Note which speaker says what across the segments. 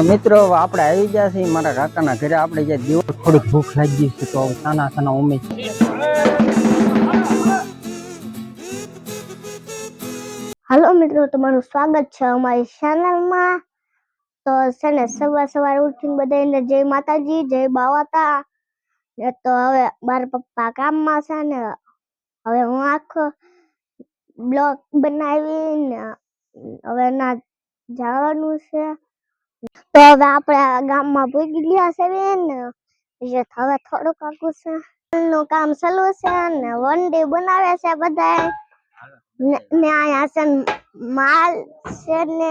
Speaker 1: મિત્રો આપણે આવી ગયા છીએ મારા કાકાના ઘરે. આપણે જે દિવસ થોડીક ભૂખ લાગી છે તો સાના સાના ઉમેદ
Speaker 2: હાલો મિત્રો, તમારું સ્વાગત છે અમારી ચેનલમાં તો છે ને, સવાર સવાર ઉઠીને બધાને જય માતાજી, જય બાવાતા. તો હવે મારા પપ્પા કામમાં છે ને, હવે હું આખો બ્લોગ બનાવીને હવે ના જવાનું છે. તો હવે આપણે ગામમાં ભૂગી ગયા છે ને જે હવે થોડુંક આખું છે નું કામ ચાલુ છે ને વંડી બનાવે છે બધા ને અહીંયા છે માલ છે ને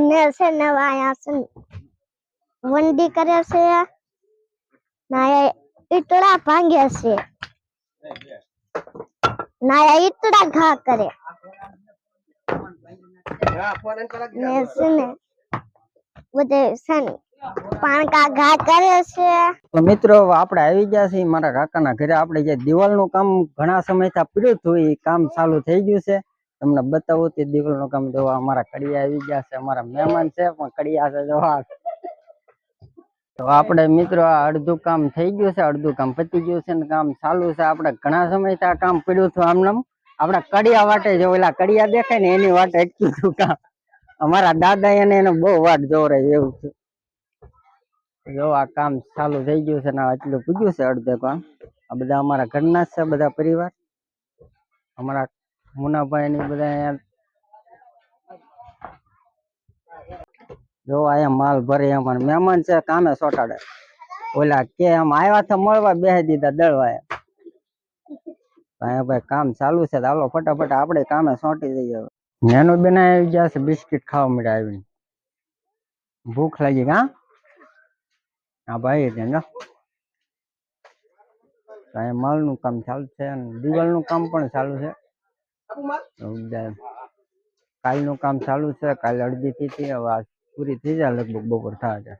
Speaker 2: ને છે ને અહીંયા છે વંડી કરે છે. ના અહીંયા ઈટડા ભાંગે છે. ના અહીંયા ઈટડા ઘા કરે. ને છે ને? બધે છે ને? પાણકા ઘા કરે છે.
Speaker 1: મિત્રો આપણે આવી ગયા છીએ મારા કાકાના ઘરે. આપણે જે દિવાલનું કામ ઘણા સમયથી પીડ્યું હતું એ કામ ચાલુ થઈ ગયું છે. તમને બતાવું તે દિવાલનું કામ જોવા અમારા કડિયા આવી ગયા છે. અમારા મહેમાન છે પણ કડિયા છે જોવા તો આપણે મિત્રો આ અડધું કામ થઈ ગયું છે અડધું કામ પતી ગયું છે ને કામ ચાલુ છે. આપણે ઘણા સમયથી આ કામ પીડ્યું હતું આમ આપણા કડિયા વાટે જો ઓલા કડિયા દેખાય ને એની વાટે અટકી હતું કામ. અમારા દાદા એને એને બહુ વાટ જોરે એવું છે. જો આ કામ ચાલુ થઈ ગયું છે ને આટલું પૂગ્યું છે અડધે કામ. આ બધા અમારા ઘરના છે, બધા પરિવાર. અમારા મુનાભાઈ ની બધા જો અહીંયા માલ ભરે, અમારા મહેમાન છે, કામે સોટાડે. ઓલા કે આમ આવ્યા તો મળવા બેસી દીધા દળવા અહીંયા ભાઈ કામ ચાલુ છે તો હાલો ફટાફટ આપણે કામે સોંટી દઈએ હવે. નેનો બેન આવી ગયા છે, બિસ્કિટ ખાવા મળ્યા આવીને. ભૂખ લાગી હા હા ભાઈ, એટલે જો અહીંયા માલનું કામ ચાલુ છે અને દિવાલનું કામ પણ ચાલુ છે. તો બધા કાલનું કામ ચાલુ છે, કાલે અડધી થઈ હતી, હવે આ પૂરી થઈ જાય, લગભગ બપોર થાય છે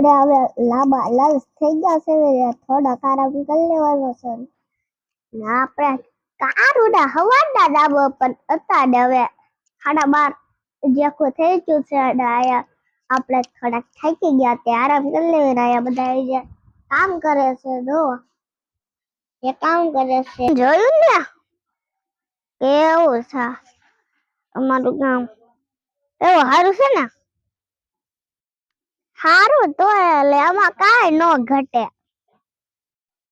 Speaker 2: આપણે હવે લાંબા લંચ થઈ ગયા છે ને થોડાક આરામ કરી લેવાનો છે. ના આપણે કારુડા હવાના ડાબો પર અત્યારે હવે સાડા બાર જેખો થઈ ગયું છે અને આયા આપણે થોડાક થાકી ગયા તે આરામ કરી લેવાના આયા બધા આવી જાય કામ કરે છે જો એ કામ કરે છે. જોયું ને? કેવું છે? અમારું કામ એવું સારું છે ને? હારું તો એટલે આમાં કાંઈ નો ઘટે.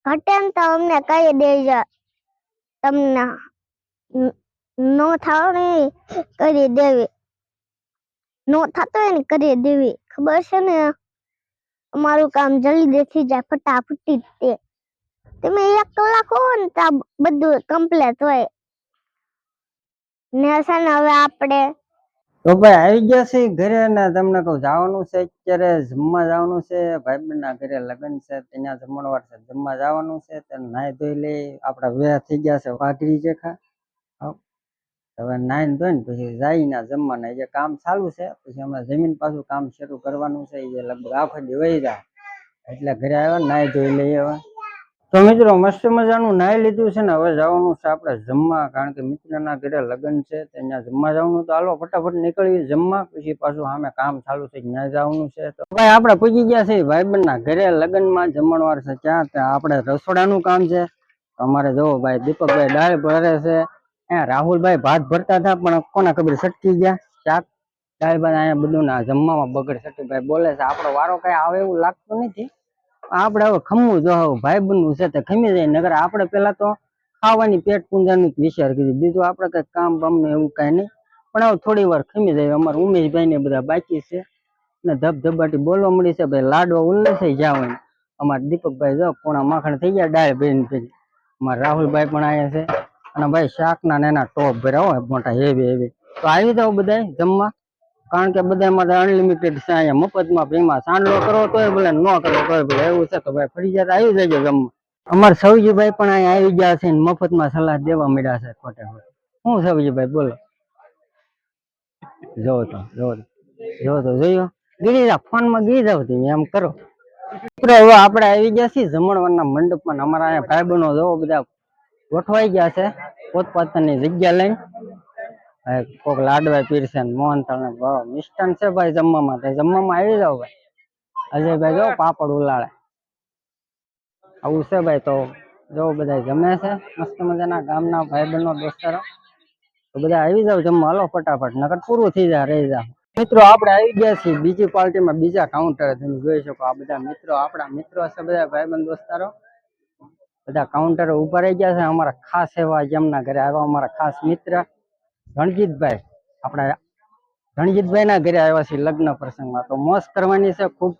Speaker 2: ઘટે ને તો અમને કહી દેજો. તમને ન- થવાની કરી દેવી. નો થતો હોય ને કરી દેવી. ખબર છે ને? અમારું કામ જલ્દી થઈ જાય, ફટાફટી તે. તમે એક કલાક હો ને તો બધું કમ્પ્લીટ હોય. ને છે ને હવે આપણે
Speaker 1: તો ભાઈ આવી ગયા છે ઘરે ને તમને કહું, જવાનું છે અત્યારે જમવા જવાનું છે. ભાઈબંધના ઘરે લગ્ન છે ત્યાં જમણવાર છે, જમવા જવાનું છે તો નાહી ધોઈ લઈ આપડા વેહ થઈ ગયા છે વાઘરી જેખા હવે નાઈ ધોઈ ને પછી જઈને જમવાના. જે કામ ચાલુ છે, પછી હમણાં જમીન પાછું કામ શરૂ કરવાનું છે. એ લગભગ આખો દી વહી એટલે ઘરે આવ્યા, નાહી ધોઈ લઈ હવે તો મિત્રો, મસ્ત મજાનું નાહી લીધું છે ને, હવે જવાનું છે આપણે જમવા, કારણ કે મિત્રના ઘરે લગ્ન છે ત્યાં જમવા જવાનું. તો હાલો, ફટાફટ નીકળવી જમવા, પછી પાછું સામે કામ ચાલુ છે, ત્યાં જવાનું છે. તો ભાઈ, આપણે પૂછી ગયા છે ભાઈબંધના ઘરે લગ્નમાં, જમણવાર છે ત્યાં ત્યાં આપણે રસોડાનું કામ છે. અમારે જોવો ભાઈ દીપકભાઈ દાળ ભરે છે. અહીંયા રાહુલભાઈ ભાત ભરતા હતા, પણ કોના ખબર સટકી ગયા? શાક, દાળ, ભાત, અહીંયા બધું ના જમવામાં બગડ સટીભાઈ બોલે છે, આપણો વારો કઈ આવે એવું લાગતું નથી. આપણે હવે ખમવું જો ભાઈ બનવું છે તે ખમી જાય. નગર આપણે પેલા તો ખાવાની પેટ પૂંજાનું વિચાર કર્યું. બીજું આપણે કઈ કામ બામનું એવું કઈ નહીં. પણ હવે થોડી વાર ખમી જાય. અમારા ઉમેશભાઈ ને બધા બાકી છે. ને ધબધબાટી બોલવા મળી છે. ભાઈ લાડવા ઉલ્લેસાઈ જાવ એમ અમારા દીપકભાઈ જો પોણા માખણ થઈ ગયા ડાય બેન ભરી અમારા રાહુલભાઈ પણ આવ્યા છે. અને ભાઈ શાકના ને એના ટોપ ભર્યા હોય મોટા હેવી હેવી. તો આવી જાવ બધા જમવા. કારણ કે બધા માટે અનલિમિટેડ છે અહીંયા મફતમાં ફ્રીમાં સાંડલો કરો તોય ભલે, ન કરો તોય ભલે, એવું છે તો ભાઈ ફરી જતા આવી જજો જમવા. અમાર સૌજીભાઈ પણ અહીંયા આવી ગયા છે ને મફતમાં સલાહ દેવા મળ્યા છે ખોટે શું સૌજીભાઈ બોલો. જોવો તો, જોવો જોવો તો જોયો. ગીરી ફોન ફોનમાં ગીરી જાવ એમ કરો. મિત્રો આવી ગયા છીએ જમણવારના મંડપમાં અમારા અહીંયા ભાઈ ભાઈબંધો જોવો બધા ગોઠવાઈ ગયા છે પોતપોતાની જગ્યા લઈને. કોક લાડવા પીરસે ને મોહનથાળ ને ભાવ. મિષ્ટાન છે ભાઈ જમવામાં, તે જમવામાં આવી જાવ ભાઈ. અજયભાઈ જો પાપડ ઉલાળે. આવું છે ભાઈ તો, જો બધા જમે છે, મસ્ત મજાના ગામના ભાઈબંધો, દોસ્તારો. તો બધા આવી જાવ જમવા. હાલો ફટાફટ, નકર પૂરું થઈ જાય, રહી જા મિત્રો, આપણે આવી ગયા છીએ બીજી પાર્ટીમાં બીજા કાઉન્ટર તમે જોઈ શકો આ બધા મિત્રો, આપણા મિત્રો છે બધા ભાઈબંધ, દોસ્તારો. બધા કાઉન્ટર ઉપર રહી ગયા છે. અમારા ખાસ એવા જેમના ઘરે આવ્યા, અમારા ખાસ મિત્ર. રણજીતભાઈ, આપણા રણજીતભાઈ ના ઘરે આવ્યા છીએ લગ્ન પ્રસંગમાં. તો મોસ કરવાની છે, ખૂબ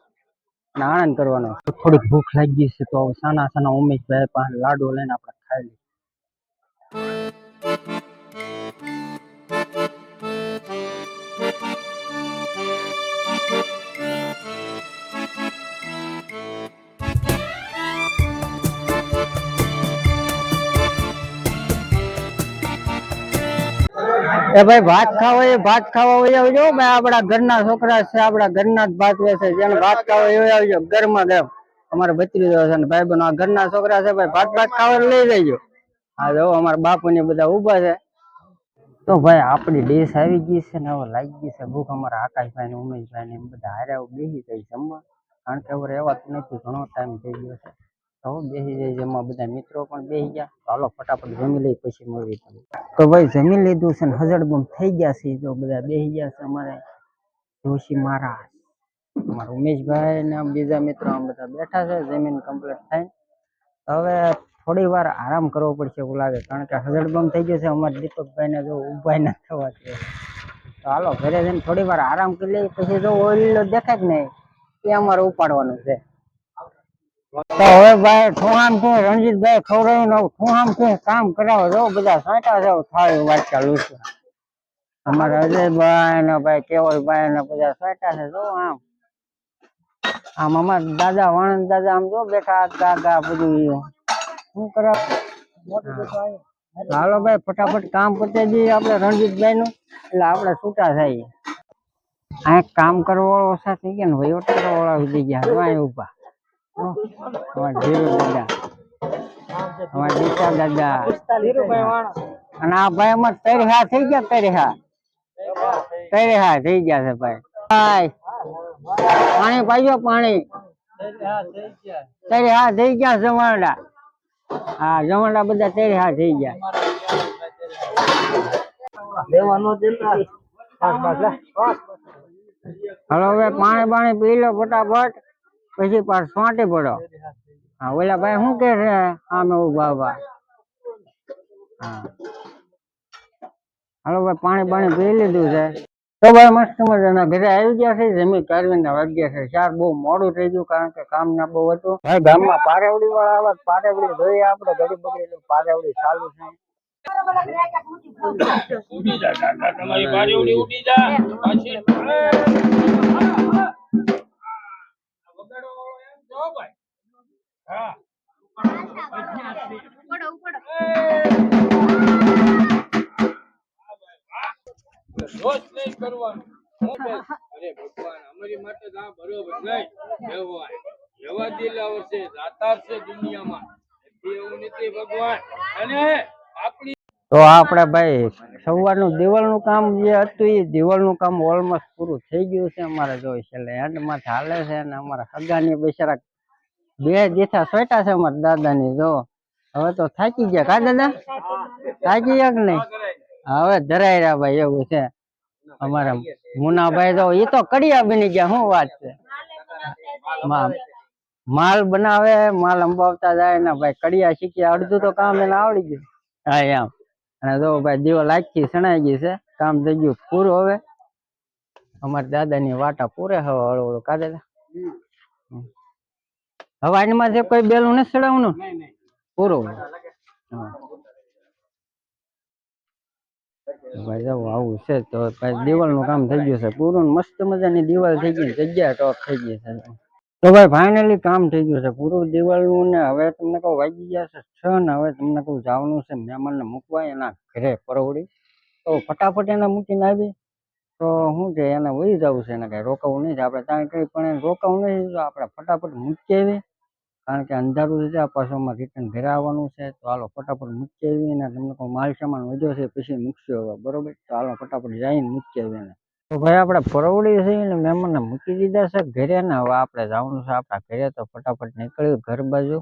Speaker 1: આનંદ કરવાનો થોડીક ભૂખ લાગી છે, તો સાના સાના ઉમેશભાઈ પાસે લાડુ લઈને આપણે ખાઈ લઈએ. એ ભાઈ ભાત ખાવો એ ભાત ખાવા હોય આવજો. ભાઈ આપણા ઘરના છોકરા છે, આપણા ઘરના જ ભાત વેચે જેને ભાત ખાવો એ આવજો. ઘરમાં ગરમ અમારે ભત્રીજો છે ભાઈ બનો ઘરના છોકરા છે ભાઈ, ભાત ભાત ખાવા લઈ જજો. હા જો અમારા બાપુ બધા ઊભા છે. તો ભાઈ, આપણી ડીશ આવી ગઈ છે ને હવે લાગી ગઈ છે ભૂખ. અમારા આકાશભાઈ ને ઉમેશભાઈ ને એમ બધા હારે બેસી જાય જમવા કારણ કે હવે રહેવાતું નથી, ઘણો ટાઈમ થઈ ગયો છે. તો બેસી જાય જમવા બધા મિત્રો પણ બેસી ગયા. તો હાલો ફટાફટ જમી લઈ પછી મળવી તમને તો ભાઈ જમી લીધું છે ને હજડબમ થઈ ગયા છે. તો બધા બેસી ગયા છે અમારે જોશી મહારાજ. અમારા ઉમેશભાઈ ને બીજા મિત્રો આમ બધા બેઠા છે. જમીન કમ્પ્લીટ થાય. હવે થોડી વાર આરામ કરવો પડશે એવું લાગે. કારણ કે હજડબમ થઈ ગયો છે. અમારા દીપકભાઈ ને જો ઊભા ના થવા છે તો હાલો ઘરે જઈને થોડી વાર આરામ કરી લઈએ. પછી જો ઓઈલો દેખાય જ નહીં. એ અમારે ઉપાડવાનું છે. તો હવે ભાઈ ઠોહામ છે રણજીતભાઈ ખવડાવ્યું હવે ઠોહામ છે કામ કરાવો જો બધા સાંટા થાય વાત ચાલુ છે અમારા અજયભાઈ ને ભાઈ કેવલભાઈ ને બધા સાંટા છે જો આમ. આમ અમારા દાદા વાણંદ દાદા આમ જો બેઠા દાદા બધું. શું કરાવ? હાલો. ભાઈ ફટાફટ કામ પતે દઈએ આપણે રણજીતભાઈ નું એટલે આપણે છૂટા થાય આ કામ કરવા વાળો ઓછા થઈ ગયા ને ભાઈ કરવા વાળા થઈ ગયા ઊભા. અમારા ધીરુ દાદા. અમારા દીપા દાદા. અને આ ભાઈ અમાર તરેહા થઈ ગયા તરેહા તરેહા થઈ ગયા છે ભાઈ. પાણી પાઈજો પાણી. તરેહા થઈ ગયા જમાડા. હા જમાડા બધા તરેહા થઈ ગયા. હાલો હવે પાણી પાણી પી લો ફટાફટ. પછી પાછ છોંટી પડો હા, ઓલા ભાઈ શું કે છે? આમે ઊભા ઊભા હા. હાલો ભાઈ, પાણી પાણી પી લીધું છે. તો ભાઈ, મસ્ત મજાના. ઘરે આવી ગયા છે જમી કાઢવીને વાગ્યા છે. ચાર બહુ મોડું થઈ ગયું કારણ કે કામ ના બહુ હતું. ભાઈ, ગામમાં પારેવડી વાળા આવે પારેવડી જોઈએ આપણે. ગરીબ બગડી પારેવડી ચાલુ છે.
Speaker 3: ઉડી જા ઉડી જા. જો ભાઈ. હા. રોજ ભગવાન, અમારી માટે તો આપણી
Speaker 1: ભાઈ, સવારનું દિવાળનું કામ જે હતું એ દિવાળનું કામ ઓલમોસ્ટ પૂરું થઈ ગયું છે અમારે જો છેલ્લે એન્ડમાં ચાલે છે અને અમારા સગાની બિચારા બે જેઠા સોટા છે અમારા દાદાની, જો. હવે તો થાકી ગયા કા દાદા? થાકી ગયા કે નહીં? હવે ધરાઈ રહ્યા ભાઈ, એવું છે. અમારા મુનાભાઈ તો એ તો કડિયા બની ગયા, શું વાત છે? માલ બનાવે, માલ અંબાવતા જાય ને ભાઈ કડિયા શીખ્યા અડધું તો કામ એને આવડી ગયું. હા, એમ. અને જો ભાઈ દીવો લાખી સણાઈ ગઈ છે, કામ થઈ ગયું પૂરું હવે. અમારા દાદાની વાટા પૂરે હવે હળુ હળુ હમ. છે કોઈ બેલું નથી ચડાવવાનું? પૂરો ભાઈ જો આવું છે તો ભાઈ દિવાલનું કામ થઈ ગયું છે. પૂરું ને મસ્ત મજાની દિવાલ થઈ ગઈ ને જગ્યા ટોપ થઈ ગઈ છે. તો ભાઈ ફાઇનલી કામ થઈ ગયું છે. પૂરું દિવાલનું ને હવે તમને કહું વાગી ગયા છે છ ને હવે તમને કહું જવાનું છે મહેમાનને મૂકવા એના ઘરે પરવડી. તો ફટાફટ એને મૂકીને આવી. તો શું છે એને વહી જવું છે એને કઈ રોકાવું નહીં આપણે ત્યાં કઈ પણ એને રોકાવું નહીં તો આપણે ફટાફટ મૂકી આવી. કારણ કે અંધારું છે જાય પાછું રિટર્ન ઘરે આવવાનું છે. તો હાલો, ફટાફટ મૂકી આવી અને તમને કોઈ માલ સામાન વધ્યો છે, પછી મૂકશો હવે, બરોબર? તો હાલો, ફટાફટ જઈને મૂકી આવીને તો ભાઈ, આપણે પરવડી છે ને, મહેમાનને મૂકી દીધા છે ઘરે ને, હવે આપણે જવાનું છે આપણા ઘરે, તો ફટાફટ નીકળ્યું ઘર બાજુ.